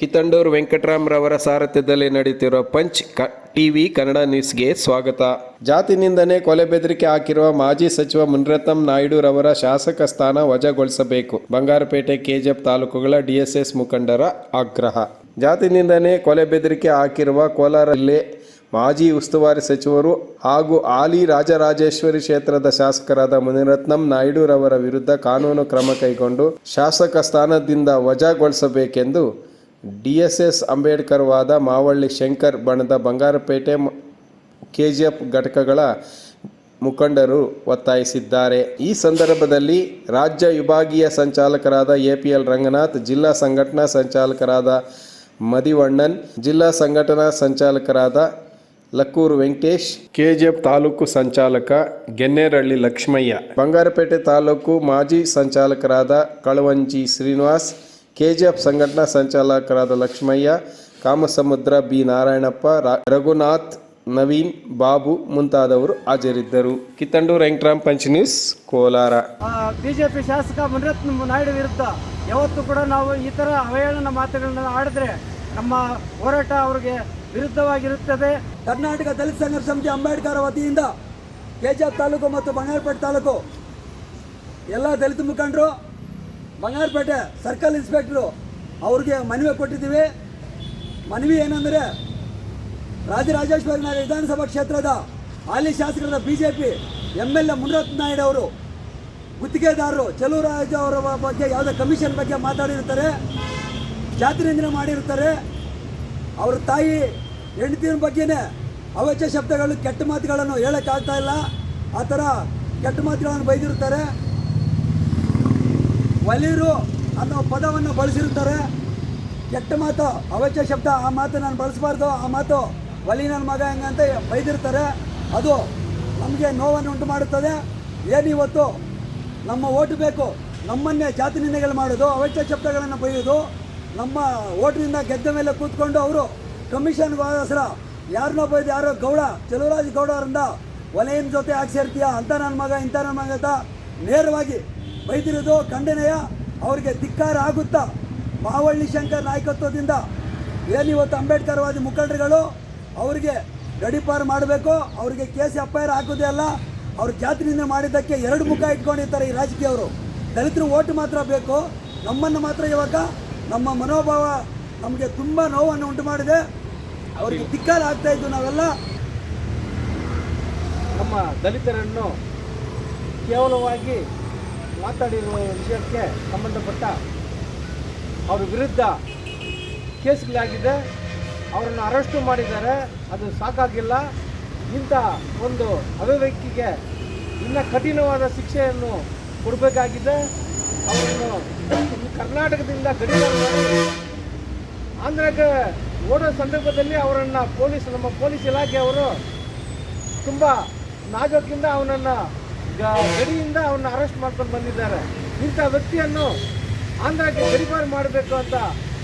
ಕಿತ್ತಂಡೂರು ವೆಂಕಟರಾಮ್ರವರ ಸಾರಥ್ಯದಲ್ಲಿ ನಡೆಯುತ್ತಿರುವ ಪಂಚ್ ಕ, ಟಿವಿ ಕನ್ನಡ ನ್ಯೂಸ್ಗೆ ಸ್ವಾಗತ. ಜಾತಿ ನಿಂದನೆ ಕೊಲೆ ಬೆದರಿಕೆ ಹಾಕಿರುವ ಮಾಜಿ ಸಚಿವ ಮುನಿರತ್ನಂ ನಾಯ್ಡುರವರ ಶಾಸಕ ಸ್ಥಾನ ವಜಾಗೊಳಿಸಬೇಕು. ಬಂಗಾರಪೇಟೆ ಕೆಜಿಎಫ್ ತಾಲೂಕುಗಳ ಡಿಎಸ್ಎಸ್ ಮುಖಂಡರ ಆಗ್ರಹ. ಜಾತಿ ನಿಂದನೆ ಕೊಲೆ ಬೆದರಿಕೆ ಹಾಕಿರುವ ಕೋಲಾರ ಜಿಲ್ಲೆ ಮಾಜಿ ಉಸ್ತುವಾರಿ ಸಚಿವರು ಹಾಗೂ ಆಲಿ ರಾಜರಾಜೇಶ್ವರಿ ಕ್ಷೇತ್ರದ ಶಾಸಕರಾದ ಮುನಿರತ್ನಂ ನಾಯ್ಡುರವರ ವಿರುದ್ಧ ಕಾನೂನು ಕ್ರಮ ಕೈಗೊಂಡು ಶಾಸಕ ಸ್ಥಾನದಿಂದ ವಜಾಗೊಳಿಸಬೇಕೆಂದು ಡಿಎಸ್ಎಸ್ ಅಂಬೇಡ್ಕರ್ ವಾದ ಮಾವಳ್ಳಿ ಶಂಕರ್ ಬಣದ ಬಂಗಾರಪೇಟೆ ಕೆಜಿಎಫ್ ಘಟಕಗಳ ಮುಖಂಡರು ಒತ್ತಾಯಿಸಿದ್ದಾರೆ. ಈ ಸಂದರ್ಭದಲ್ಲಿ ರಾಜ್ಯ ವಿಭಾಗೀಯ ಸಂಚಾಲಕರಾದ ಎ ಪಿ ಎಲ್ ರಂಗನಾಥ್ ಜಿಲ್ಲಾ ಸಂಘಟನಾ ಸಂಚಾಲಕರಾದ ಮದಿವಣ್ಣನ್ ಜಿಲ್ಲಾ ಸಂಘಟನಾ ಸಂಚಾಲಕರಾದ ಲಕ್ಕೂರು ವೆಂಕಟೇಶ್ ಕೆಜಿಎಫ್ ತಾಲೂಕು ಸಂಚಾಲಕ ಗೆನ್ನೇರಳ್ಳಿ ಲಕ್ಷ್ಮಯ್ಯ. ಬಂಗಾರಪೇಟೆ ತಾಲೂಕು ಮಾಜಿ ಸಂಚಾಲಕರಾದ ಕಳವಂಜಿ ಶ್ರೀನಿವಾಸ್ ಕೆಜಿಎಫ್ ಸಂಘಟನಾ ಸಂಚಾಲಕರಾದ ಲಕ್ಷ್ಮಯ್ಯ ಕಾಮಸಮುದ್ರ ಬಿ ನಾರಾಯಣಪ್ಪ ರಾ- ರಘುನಾಥ್ ನವೀನ್ ಬಾಬು ಮುಂತಾದವರು ಹಾಜರಿದ್ದರು. Kittanduru Venkatram punch news Kolar. BJP ಶಾಸಕ ಮುನಿರತ್ನ ನಾಯ್ಡು ವಿರುದ್ಧ ಯಾವತ್ತೂ ಕೂಡ ನಾವು ಈ ಥರ ಅವಹೇಳನ ಮಾತುಗಳನ್ನ ಆಡಿದ್ರೆ ನಮ್ಮ ಹೋರಾಟ ಅವರಿಗೆ ವಿರುದ್ಧವಾಗಿರುತ್ತದೆ. ಕರ್ನಾಟಕ ದಲಿತ ಸಂಘರ್ಷ ಸಮಿತಿ ಅಂಬೇಡ್ಕರ್ ವತಿಯಿಂದ ಕೆಜಿಎಫ್ ತಾಲೂಕು ಮತ್ತು ಬಂಗಾರಪೇಟೆ ತಾಲೂಕು ಎಲ್ಲ ದಲಿತ ಮುಖಂಡರು ಬಂಗಾರಪೇಟೆ ಸರ್ಕಲ್ ಇನ್ಸ್ಪೆಕ್ಟ್ರು ಅವ್ರಿಗೆ ಮನವಿ ಕೊಟ್ಟಿದ್ದೀವಿ. ಮನವಿ ಏನಂದರೆ ರಾಜರಾಜೇಶ್ವರಿ ನಗರ ವಿಧಾನಸಭಾ ಕ್ಷೇತ್ರದ ಹಾಲಿ ಶಾಸಕರಾದ B J P M L A Muniratna Naidu ಅವರು ಗುತ್ತಿಗೆದಾರರು ಚಲುವರಾಜು ಅವರ ಬಗ್ಗೆ ಯಾವುದೇ ಕಮಿಷನ್ ಬಗ್ಗೆ ಮಾತಾಡಿರ್ತಾರೆ ಜಾತಿ ನಿಂದನೆ ಮಾಡಿರ್ತಾರೆ ಅವ್ರ ತಾಯಿ ಹೆಂಡತಿಯ ಬಗ್ಗೆನೇ ಅವಚ್ಯ ಶಬ್ದಗಳು, ಕೆಟ್ಟ ಮಾತುಗಳನ್ನು ಹೇಳೋಕ್ಕಾಗ್ತಾ ಇಲ್ಲ. ಆ ಥರ ಕೆಟ್ಟ ಮಾತುಗಳನ್ನು ಬೈದಿರ್ತಾರೆ ಒಲಿರು ಅನ್ನೋ ಪದವನ್ನು ಬಳಸಿರ್ತಾರೆ ಕೆಟ್ಟ ಮಾತು ಅವಚ್ಯ ಶಬ್ದ, ಆ ಮಾತು ನಾನು ಬಳಸಬಾರ್ದು, ಆ ಮಾತು ಒಲಿ ನನ್ನ ಮಗ ಹೆಂಗಂತ ಬೈದಿರ್ತಾರೆ. ಅದು ನಮಗೆ ನೋವನ್ನು ಉಂಟು ಮಾಡುತ್ತದೆ. ಏನಿವತ್ತು ನಮ್ಮ ಓಟು ಬೇಕು, ನಮ್ಮನ್ನೇ ಜಾತಿ ನಿಂದೆಗಳು ಮಾಡೋದು ಅವಚ್ಯ ಶಬ್ದಗಳನ್ನು ಬೈಯೋದು ನಮ್ಮ ಓಟಿನಿಂದ ಗೆದ್ದ ಮೇಲೆ ಕೂತ್ಕೊಂಡು ಅವರು ಕಮಿಷನ್ ಹೆಸರ ಯಾರನ್ನೋ ಬೈದು ಯಾರೋ ಗೌಡ, ಚಲುವರಾಜ್ ಗೌಡ ಅವರಿಂದ ಒಲೆயின் ಜೊತೆ ಹಾಕ್ಸಿರ್ತೀಯ ಸೇರ್ತೀಯ, ಅಂತ ನನ್ನ ಮಗ ಇಂಥ ನನ್ನ ಮಗ ಅಂತ ನೇರವಾಗಿ ಬೈದಿರೋದು ಖಂಡನೆಯ. ಅವರಿಗೆ ಧಿಕ್ಕಾರ ಆಗುತ್ತಾ? ಮಾವಳ್ಳಿ ಶಂಕರ್ ನಾಯಕತ್ವದಿಂದ ಏನಿವತ್ತು ಅಂಬೇಡ್ಕರ್ವಾದಿ ಮುಖಂಡರುಗಳು ಅವರಿಗೆ ಗಡಿಪಾರು ಮಾಡಬೇಕು? ಅವರಿಗೆ ಕೇಸ್ ಎಫ್ ಐ ಆರ್ ಹಾಕೋದೇ ಅಲ್ಲ. ಅವ್ರ ಜಾತ್ರೆಯಿಂದ ಮಾಡಿದ್ದಕ್ಕೆ ಎರಡು ಮುಖ ಇಟ್ಕೊಂಡಿರ್ತಾರೆ ಈ ರಾಜಕೀಯವರು. ದಲಿತರು ಓಟು ಮಾತ್ರ ಬೇಕು. ನಮ್ಮನ್ನು ಮಾತ್ರ ಇವಾಗ ನಮ್ಮ ಮನೋಭಾವ ನಮಗೆ ತುಂಬ ನೋವನ್ನು ಉಂಟು ಮಾಡಿದೆ. ಅವರಿಗೆ ಧಿಕ್ಕಾರ ಆಗ್ತಾ ಇದ್ದು ನಾವೆಲ್ಲ ನಮ್ಮ ದಲಿತರನ್ನು ಕೇವಲವಾಗಿ ಮಾತಾಡಿರುವ ವಿಷಯಕ್ಕೆ ಸಂಬಂಧಪಟ್ಟ ಅವ್ರ ವಿರುದ್ಧ ಕೇಸ್ಗಳಾಗಿದೆ. ಅವರನ್ನು ಅರೆಸ್ಟು ಮಾಡಿದ್ದಾರೆ. ಅದು ಸಾಕಾಗಿಲ್ಲ. ಇಂಥ ಒಂದು ಅಭಿವ್ಯಕ್ತಿಗೆ ಇನ್ನೂ ಕಠಿಣವಾದ ಶಿಕ್ಷೆಯನ್ನು ಕೊಡಬೇಕಾಗಿದೆ. ಅವರನ್ನು ಕರ್ನಾಟಕದಿಂದ ಗಡಿ ಆಂಧ್ರಕ್ಕೆ ಓಡೋ ಸಂದರ್ಭದಲ್ಲಿ ಅವರನ್ನು ಪೊಲೀಸ್ ನಮ್ಮ ಪೊಲೀಸ್ ಇಲಾಖೆಯವರು ತುಂಬ ನಾಜೋಕಿಂದ ಅವನನ್ನು ಗಡಿಯಿಂದ ಅವನ್ನ ಅರೆಸ್ಟ್ ಮಾಡ್ಕೊಂಡು ಬಂದಿದ್ದಾರೆ. ಇಂಥ ವ್ಯಕ್ತಿಯನ್ನು ಆಂಧ್ರಕ್ಕೆ ಗಡಿಪಾರು ಮಾಡಬೇಕು ಅಂತ